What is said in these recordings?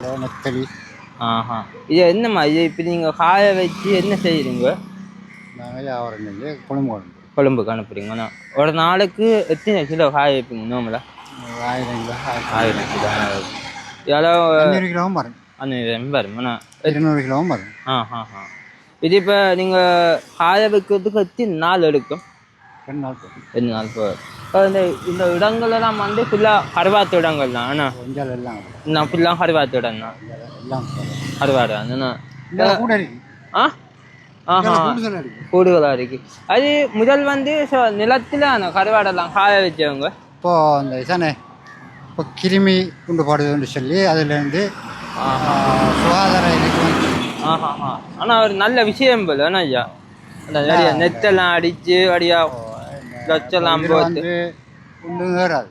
நெத்தலி ஆஹா. இது என்னம்மா இது இப்போ நீங்கள் காய வச்சு என்ன செய்கிறீங்க நாங்கள் செஞ்சு குழம்பு குழம்பு. கொழும்புக்கு அனுப்புறீங்கண்ணா ஒரு நாளைக்கு எத்தனை கிலோ காய வைப்பீங்க நோம்பல ஆயிரம் கிலோ ஆயிரம் கிலோ எவ்வளோ அஞ்சூறு கிலோவும் வரும். அந்த வருமாண்ணா இருநூறு கிலோவும் வரும். ஆ ஆ ஆ இது இப்போ நீங்கள் காய வைக்கிறதுக்கு எத்தனை நாள் எடுக்கும்? ரெண்டு நாள் போகும் ரெண்டு நாள் போ இப்போ இந்த இந்த இடங்கள்லாம் வந்து ஃபுல்லாக கருவாத்து இடங்கள் தான். அண்ணா. கொஞ்சம் எல்லாம். நான் ஃபுல்லாக கருவாத்து இடம் தான். எல்லாம் அண்ணா இருக்கு. ஆ? ஆஹா. கூடுதல் இருக்கு. அது முதல் வந்து so நிலத்துல அந்த கருவாடெல்லாம் காய வச்சவங்க. இப்போ அந்த இதானே இப்போ கிருமி குண்டுபாடுன்னு சொல்லி அதுலேருந்து சுகாதார ஆஹா ஆனால் ஒரு நல்ல விஷயம் போல ஐயா. அந்த நெத்தெல்லாம் அடிச்சு அப்படியா போட்டு வந்து ஒன்றும்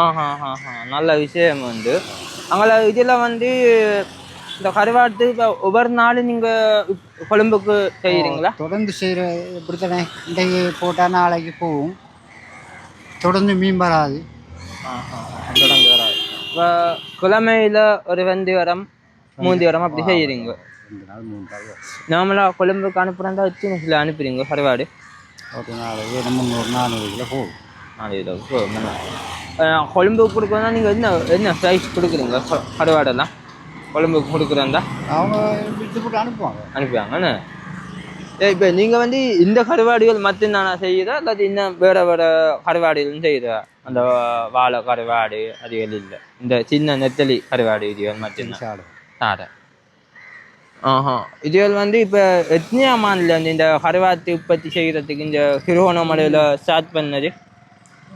ஆஹா ஆஹா நல்ல விஷயம் வந்து அங்கே இதில் வந்து இந்த கருவாட்டு இப்போ ஒவ்வொரு நாளும் நீங்கள் கொழும்புக்கு செய்கிறீங்களா தொடர்ந்து செய்கிற இப்படித்தானே இன்றைக்கு போட்டால் நாளைக்கு போகும். தொடர்ந்து மீன் வராது. தொடர்ந்து வராது. இப்போ கிழமையில் ஒரு வெந்தி வரம் மூந்தி வரம் அப்படி செய்கிறீங்க. நார்மலாக கொழும்புக்கு அனுப்புகிறதா கிலோ அனுப்புறீங்க கருவாடு? ஒரு நாளைக்கு முந்நூறு நானூறு கிலோ போகும் நாலு கிலோ. அஹ், கொழும்புக்கு கொடுக்கணும்னா நீங்கள் என்ன என்ன ப்ரைஸ் கொடுக்குறீங்க கருவாடெல்லாம் கொழும்புக்கு கொடுக்குறதா அவங்க விட்டு அனுப்புவாங்க அனுப்புவாங்கண்ணே இப்போ நீங்கள் வந்து இந்த கருவாடுகள் மட்டும்தானா செய்யுதா இல்லாட்டி இன்னும் வேறு வேறு கருவாடுகளும் செய்யுதா அந்த வாழை கருவாடு அதுகள் இல்லை இந்த சின்ன நெத்தலி கருவாடு இதுகள் மட்டும்தான் சாடு ஆஹா. இதுகள் வந்து இப்போ எத்தனையாம் ஆண்டுல வந்து இந்த கருவாத்து உற்பத்தி செய்கிறதுக்கு இந்த திருவோணமலையில் ஸ்டார்ட் பண்ணது?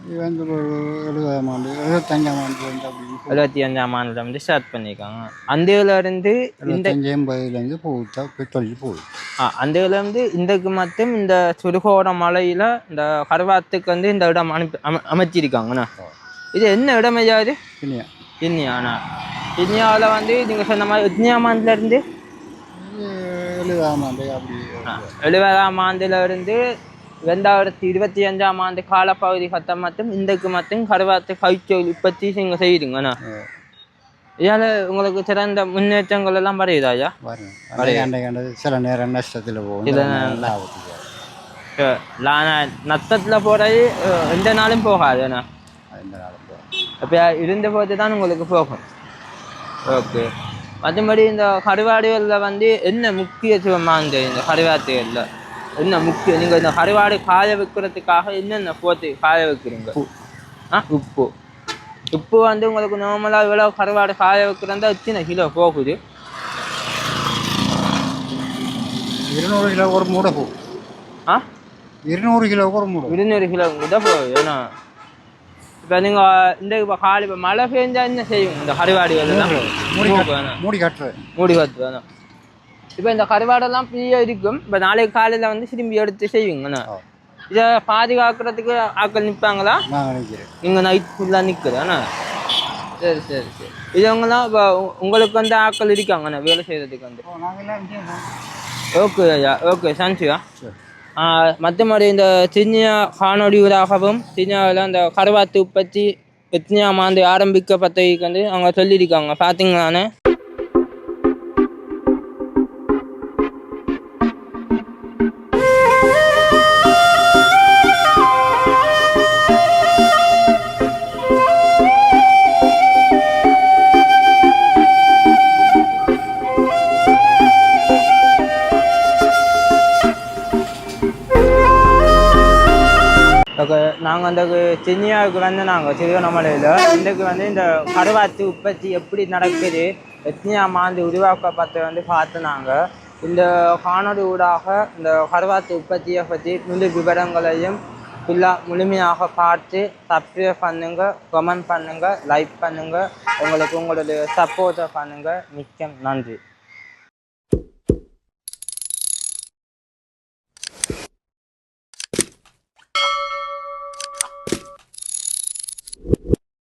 இது வந்து ஒரு எழுபதாம் ஆண்டு எழுபத்தஞ்சாம் ஆண்டு வந்து அப்படி எழுபத்தி அஞ்சாம் ஆண்டுல வந்து ஸ்டார்ட் பண்ணியிருக்காங்க அந்த இதுல இருந்து இந்த எண்பதுலேருந்து போகுது போய் தொழில் போகுது ஆ, அந்த இதுல இருந்து இந்தக்கு மட்டும் இந்த சுருகோட மலையில இந்த கருவாத்துக்கு வந்து இந்த இடம் அனுப்பி அம அமைச்சிருக்காங்கண்ணா. இது என்ன இடம் ஐயா இது கிண்ணியாண்ணா கிண்ணியாவில் வந்து நீங்கள் சொன்ன மாதிரி இருந்து இது எழுபதாம் ஆண்டு அப்படி எழுபதாம் ஆண்டுல இருந்து ரெண்டாயிரத்தி இருபத்தி அஞ்சாம் ஆண்டு காலப்பகுதி கட்டம் மட்டும் இந்தக்கு மட்டும் கருவாத்து கைத்தொழில் உற்பத்தி நீங்கள் செய்கிறீங்கண்ணா இதால் உங்களுக்கு சிறந்த முன்னேற்றங்கள் எல்லாம் வருதா. ஐயா சில நேரம் நஷ்டத்தில் போகும். நத்தத்தில் போகிறது எந்த நாளும் போகாதுண்ணா அப்போ இருந்த போது தான் உங்களுக்கு போகும். ஓகே. மற்றபடி இந்த கருவாடுகளில் வந்து என்ன முக்கியத்துவமானது இந்த கருவாட்டுகளில் என்ன முக்கியம் நீங்கள் இந்த கருவாடு காய வைக்கிறதுக்காக என்னென்ன போட்டு காய வைக்கிறீங்க? ஆ? உப்பு. உப்பு வந்து உங்களுக்கு நார்மலாக இவ்வளோ கருவாடு காய வைக்கிறதா எத்தனை கிலோ போகுது? இருநூறு கிலோ ஒரு மூடை போகும் ஆ? இருநூறு கிலோ ஒரு மூடை இருநூறு கிலோ கூட போகுது. ஏன்னா இப்போ நீங்கள் இந்த இப்போ காலி இப்போ மழை பெஞ்சா என்ன செய்யும் இந்த கருவாடுகள் மூடி கட்டுறது மூடி வேணும் இப்போ இந்த கருவாடெல்லாம் ஃப்ரீயாக இருக்கும் இப்போ நாளைக்கு காலையில் வந்து திரும்பி எடுத்து செய்வீங்கண்ணா. இதை பாதுகாக்கிறதுக்கு ஆட்கள் நிற்பாங்களா நீங்கள் நைட் ஃபுல்லாக நிற்குதாண்ணா சரி சரி சரி இதவங்கலாம் இப்போ உங்களுக்கு வந்து ஆட்கள் இருக்காங்கண்ணா வேலை செய்கிறதுக்கு வந்து ஓகே ஐயா ஓகே சான்சியா சரி மற்றபடி இந்த சின்ன காணொலிகளாகவும் சின்னியாவில் அந்த கருவாத்து உற்பத்தி எத்தனையாம் ஆண்டு ஆரம்பிக்கப்பட்டதுக்கு வந்து அவங்க சொல்லியிருக்காங்க. பார்த்தீங்களான்னு நாங்கள் அந்த சென்னியாவுக்கு வந்து நாங்கள் திருவண்ணாமலையில் இன்றைக்கு வந்து இந்த கருவாத்து உற்பத்தி எப்படி நடக்குது எத்தனையாம் ஆண்டு உருவாக்கப்பட்டு வந்து பார்த்து நாங்கள் இந்த காணொலி ஊடாக இந்த கருவாத்து உற்பத்தியை பற்றி முழு விவரங்களையும் ஃபுல்லாக முழுமையாக பார்த்து சப்ஸ்கிரைப் பண்ணுங்கள் கமெண்ட் பண்ணுங்கள் லைக் பண்ணுங்கள் உங்களுக்கு உங்களுடைய சப்போர்ட்டை பண்ணுங்கள் மிக்க நன்றி.